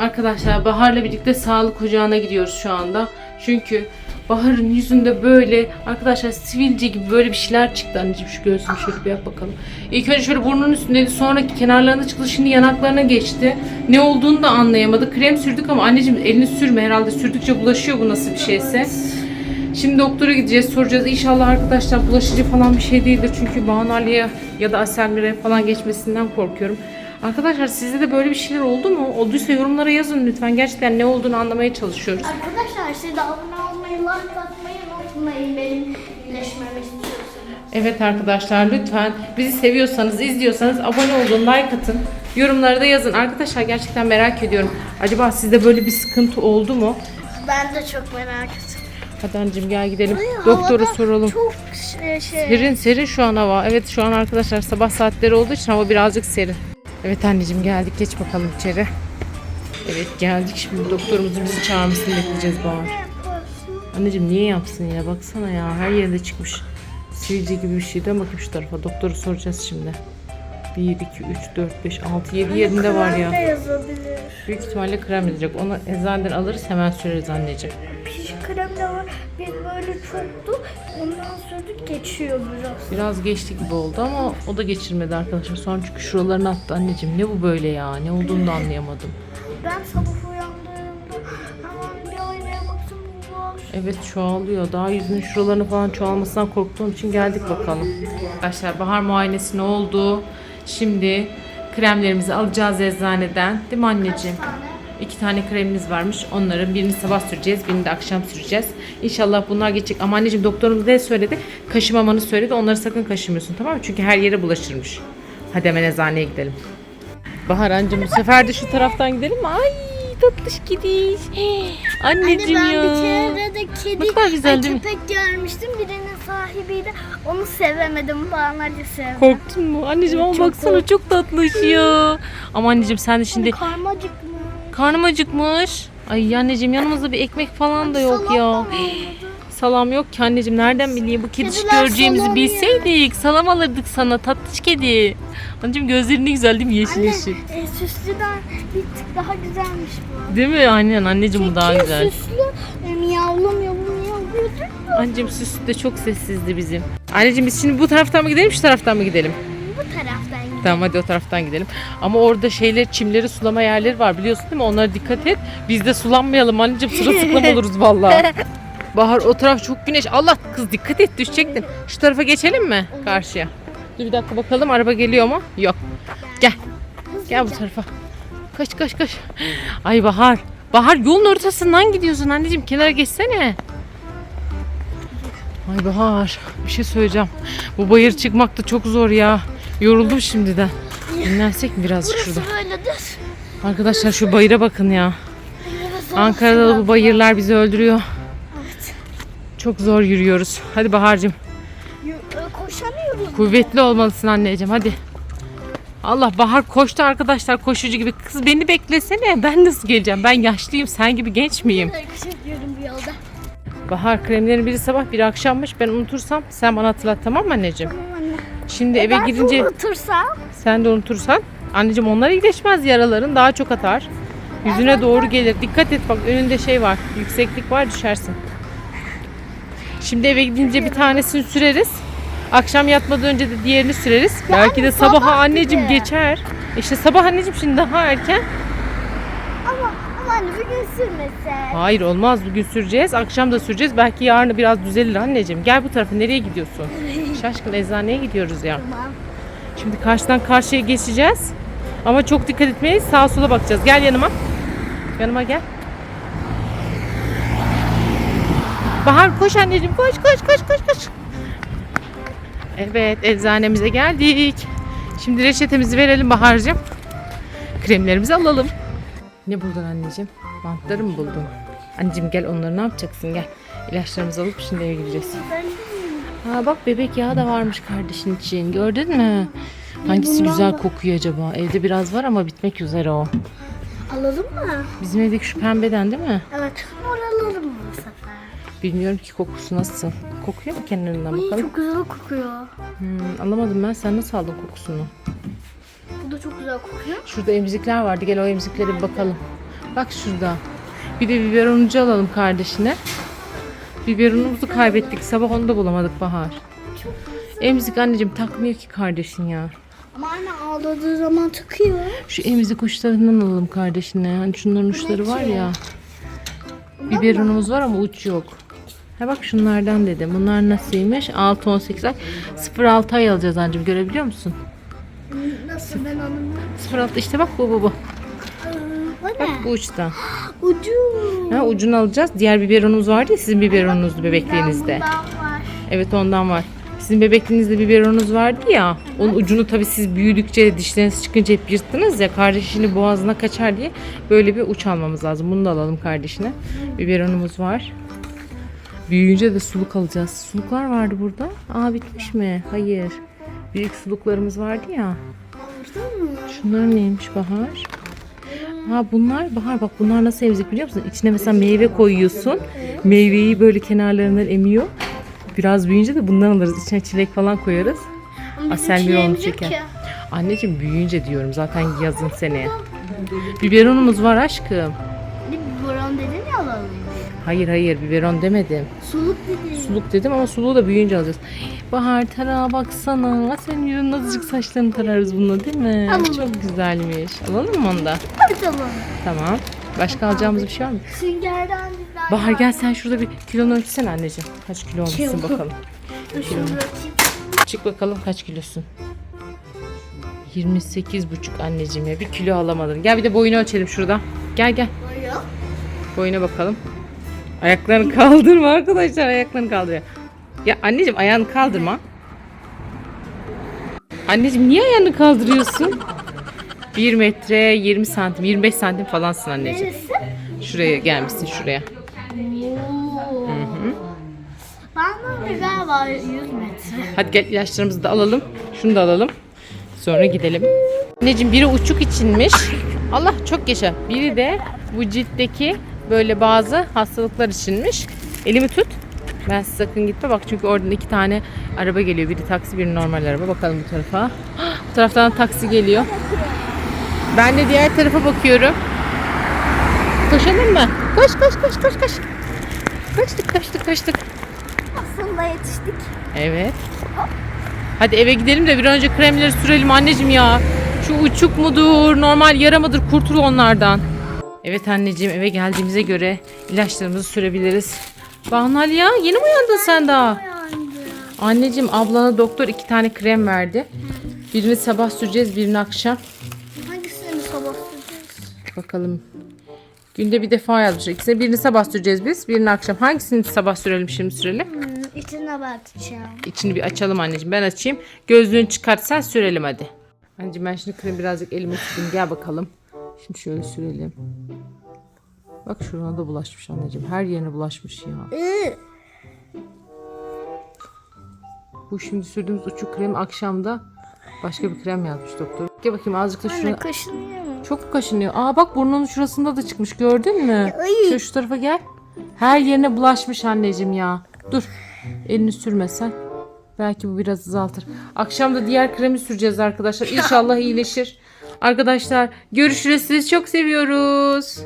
Arkadaşlar Bahar'la birlikte sağlık ocağına gidiyoruz şu anda. Çünkü Bahar'ın yüzünde böyle arkadaşlar sivilce gibi böyle bir şeyler çıktı. Anneciğim şu göğsünü şöyle bir yap bakalım. İlk önce şöyle burnunun üstündeydi. Sonra kenarlarına çıktı. Şimdi yanaklarına geçti. Ne olduğunu da anlayamadı. Krem sürdük ama anneciğim elini sürme herhalde. Sürdükçe bulaşıyor bu nasıl bir şeyse. Şimdi doktora gideceğiz soracağız. İnşallah arkadaşlar bulaşıcı falan bir şey değildir. Çünkü Banu Ali'ye ya da Aselmir'e falan geçmesinden korkuyorum. Arkadaşlar sizde de böyle bir şeyler oldu mu? Olduysa yorumlara yazın lütfen. Gerçekten ne olduğunu anlamaya çalışıyoruz. Arkadaşlar siz de abone olmayı, like atmayı unutmayın benim iyileşmemi istiyorsanız. Evet arkadaşlar lütfen bizi seviyorsanız, izliyorsanız abone olun, like atın. Yorumlara da yazın. Arkadaşlar gerçekten merak ediyorum. Acaba sizde böyle bir sıkıntı oldu mu? Ben de çok merak ettim. Hadi gel gidelim. Ay, Doktora soralım. Çok şey, şey. Serin serin şu an hava. Evet şu an arkadaşlar sabah saatleri olduğu için hava birazcık serin. Evet anneciğim geldik geç bakalım içeri. Evet geldik şimdi doktorumuzun bizi çağırmasını bekleyeceğiz Bahar. Anneciğim niye yapsın ya baksana ya her yerinde çıkmış. Sivilce gibi bir şey. Dön bakayım şu tarafa. Doktoru soracağız şimdi. 1, 2, 3, 4, 5, 6, 7 yerinde var ya. yazabilir? Büyük ihtimalle krem yazacak. Onu eczaneden alırız hemen süreriz anneciğim. Piş krem de var. Bir böyle çoktu. Sürdük geçiyor biraz. Biraz geçti gibi oldu ama o da geçirmedi arkadaşlar. Sonra çünkü şuralarını attı anneciğim. Ne bu böyle ya? Ne olduğunu da anlayamadım. Ben sabah uyandığımda hemen bir aynaya baktım. Bu var. Evet çoğalıyor. Daha yüzünün şuralarını falan çoğalmasından korktuğum için geldik bakalım. Arkadaşlar bahar muayenesi ne oldu? Şimdi kremlerimizi alacağız eczaneden. Değil mi anneciğim? tane? İki tane kremimiz varmış. Onların birini sabah süreceğiz, birini de akşam süreceğiz. İnşallah bunlar geçecek. Ama anneciğim doktorumuz ne söyledi? Kaşımamanı söyledi. Onları sakın kaşımıyorsun tamam mı? Çünkü her yere bulaşırmış. Hadi hemen eczaneye gidelim. Bahar anneciğim bu sefer de şu taraftan gidelim mi? Ay tatlış gidiş. Anneciğim Anne ben ya. bir kere de kedi, Ne kadar güzel ay, değil mi? köpek görmüştüm. Birinin sahibiydi. Onu sevemedim. Bağlarca sevdim. Korktun mu? Anneciğim ama Çok baksana çok tatlış ya. Ama anneciğim sen de şimdi Karmacık mı? Karnım acıkmış. Ay anneciğim yanımızda bir ekmek falan da yok ya. Salam yok ki anneciğim nereden bileyim bu kedi Kediler göreceğimizi salam bilseydik salam alırdık sana tatlış kedi. Anneciğim gözlerin ne güzel değil mi yeşil Anne yeşil. e, süslüden bir tık daha güzelmiş bu. Değil mi? Aynen anneciğim bu daha Çünkü güzel. süslü e, miyavlı miyavlı miyavlıyordu. Anneciğim süslü de çok sessizdi bizim. Anneciğim biz şimdi bu taraftan mı gidelim şu taraftan mı gidelim? Tamam hadi o taraftan gidelim. Ama orada şeyler çimleri sulama yerleri var biliyorsun değil mi? Onlara dikkat et. Biz de sulanmayalım anneciğim sırılsıklam oluruz vallahi. Bahar o taraf çok güneş. Allah kız dikkat et düşecektin. Şu tarafa geçelim mi karşıya? Dur bir dakika bakalım araba geliyor mu? Yok. Gel. Gel bu tarafa. Kaç kaç kaç. Ay Bahar. Bahar yolun ortasından gidiyorsun anneciğim. Kenara geçsene. Ay Bahar bir şey söyleyeceğim. Bu bayır çıkmak da çok zor ya. Yoruldum şimdiden. Dinlensek mi birazcık şurada? böyledir. Arkadaşlar şu bayıra bakın ya. Ankara'da da bu bayırlar bizi öldürüyor. Evet. Çok zor yürüyoruz. Hadi Bahar'cığım. E, Koşamıyorum. Kuvvetli olmalısın anneciğim hadi. Allah Bahar koştu arkadaşlar koşucu gibi. Kız beni beklesene. Ben nasıl geleceğim? Ben yaşlıyım. Sen gibi genç miyim? Koşamıyorum bu yolda. Bahar kremlerin biri sabah biri akşammış. Ben unutursam sen bana hatırlat tamam mı anneciğim? Tamam. Şimdi eve ben girince unutursam sen de unutursan anneciğim onlar iyileşmez yaraların daha çok atar. Yüzüne doğru gelir. Dikkat et bak önünde şey var. Yükseklik var düşersin. Şimdi eve gidince bir tanesini süreriz. Akşam yatmadan önce de diğerini süreriz. Belki de sabah sabaha anneciğim gibi. geçer. İşte sabah anneciğim şimdi daha erken. Ama, ama anne bir gün sürmese. Hayır olmaz bugün süreceğiz. Akşam da süreceğiz. Belki yarın biraz düzelir anneciğim. Gel bu tarafa nereye gidiyorsun? Şaşkın eczaneye gidiyoruz ya. Tamam. Şimdi karşıdan karşıya geçeceğiz. Ama çok dikkat etmeyiz. Sağa sola bakacağız. Gel yanıma. Yanıma gel. Bahar koş anneciğim koş koş koş koş koş. Evet eczanemize geldik. Şimdi reçetemizi verelim Bahar'cığım. Kremlerimizi alalım. Ne buldun anneciğim? Bantları mı buldun? Anneciğim gel onları ne yapacaksın gel. İlaçlarımızı alıp şimdi eve gideceğiz. Ha bak bebek yağı da varmış kardeşin için. Gördün mü? Hangisi bundan güzel da- kokuyor acaba? Evde biraz var ama bitmek üzere o. alalım mı? Bizim evdeki şu pembeden değil mi? Evet. Oralalım mı bu sefer? Bilmiyorum ki kokusu nasıl. Kokuyor mu kenarından Ay bakalım? çok güzel kokuyor. Hmm, anlamadım ben. Sen nasıl aldın kokusunu? Bu da çok güzel kokuyor. Şurada emzikler vardı. Gel o emziklere bir bakalım. Bak şurada. Bir de biberonucu alalım kardeşine. Biberonumuzu kaybettik. Sabah onu da bulamadık Bahar. Emzik anneciğim takmıyor ki kardeşin ya. Ama anne ağladığı zaman takıyor. Şu emzik uçlarından alalım kardeşine. Hani şunların uçları var ya. Biberonumuz var ama uç yok. Ha bak şunlardan dedim. Bunlar nasılmış? 6-18 ay. 0-6 ay alacağız anneciğim. Görebiliyor musun? Nasıl ben onu 0-6 işte bak bu bu bu. Bu ne? Bu uçta. Ucu. Ha, ucunu alacağız. Diğer biberonumuz vardı ya sizin biberonunuzdu bebekliğinizde. Bundan var. Evet ondan var. Sizin bebekliğinizde biberonuz vardı ya. Onun ucunu tabii siz büyüdükçe dişleriniz çıkınca hep yırttınız ya. Kardeşini boğazına kaçar diye böyle bir uç almamız lazım. Bunu da alalım kardeşine. Biberonumuz var. Büyüyünce de suluk alacağız. Suluklar vardı burada. Aa bitmiş mi? Hayır. Büyük suluklarımız vardı ya. Mı? Şunlar neymiş Bahar? Ha bunlar Bahar bak bunlar nasıl emzik biliyor musun? İçine mesela meyve koyuyorsun. Meyveyi böyle kenarlarından emiyor. Biraz büyüyünce de bundan alırız. İçine çilek falan koyarız. Asel bir onu çeker. Anneciğim büyüyünce diyorum zaten yazın seneye. Biberonumuz var aşkım. Hayır hayır biberon demedim. Suluk dedin. Suluk dedim ama suluğu da büyüyünce alacağız. Bahar tarağa baksana. Senin yüzün azıcık saçlarını tararız bununla değil mi? Alalım. Çok güzelmiş. Alalım mı onu da? Hadi tamam. Tamam. Başka alacağımız bir şey var mı? Süngerden bizden Bahar gel sen şurada bir kilonu ölçsene anneciğim. Kaç kilo olmuşsun Kilo. bakalım. Şunu bırakayım. Çık bakalım kaç kilosun. 28 buçuk anneciğim ya. Bir kilo alamadın. Gel bir de boyunu ölçelim şurada. Gel gel. Buyur. Boyuna bakalım. Ayaklarını kaldırma arkadaşlar. Ayaklarını kaldırıyor. Ya anneciğim ayağını kaldırma. Anneciğim niye ayağını kaldırıyorsun? 1 metre 20 santim 25 santim falansın anneciğim. Şuraya gelmişsin şuraya. Bana biber var 100 metre. Hadi gel ilaçlarımızı da alalım. Şunu da alalım. Sonra gidelim. Anneciğim biri uçuk içinmiş. Allah çok yaşa. Biri de bu ciltteki böyle bazı hastalıklar içinmiş. Elimi tut. Ben siz sakın gitme bak çünkü oradan iki tane araba geliyor. Biri taksi biri normal araba. Bakalım bu tarafa. Bu taraftan taksi geliyor. Ben de diğer tarafa bakıyorum. Koşalım mı? Koş koş koş koş koş. Kaçtık kaçtık kaçtık. Aslında yetiştik. Evet. Hadi eve gidelim de bir önce kremleri sürelim anneciğim ya. Şu uçuk mudur, normal yara mıdır kurtul onlardan. Evet anneciğim eve geldiğimize göre ilaçlarımızı sürebiliriz. Bahnal ya yeni mi uyandın sen daha? Anneciğim ablana doktor iki tane krem verdi. Birini sabah süreceğiz birini akşam. Hangisini sabah süreceğiz? Bakalım. Günde bir defa yazmış. İkisini birini sabah süreceğiz biz. Birini akşam. Hangisini sabah sürelim şimdi sürelim? Hmm, içine bakacağım. İçini bir açalım anneciğim. Ben açayım. Gözlüğünü çıkart sen sürelim hadi. Anneciğim ben şimdi kremi birazcık elime tutayım. Gel bakalım. Şimdi şöyle sürelim. Bak şurana da bulaşmış anneciğim. Her yerine bulaşmış ya. Bu şimdi sürdüğümüz uçuk krem akşamda başka bir krem yazmış doktor. Gel bakayım azıcık da Anne şuraya. kaşınıyor mu? Çok kaşınıyor. Aa bak burnunun şurasında da çıkmış gördün mü? Ay. Şöyle şu tarafa gel. Her yerine bulaşmış anneciğim ya. Dur. Elini sürmesen. Belki bu biraz azaltır. Akşam da diğer kremi süreceğiz arkadaşlar. İnşallah iyileşir. Arkadaşlar görüşürüz. Sizi çok seviyoruz.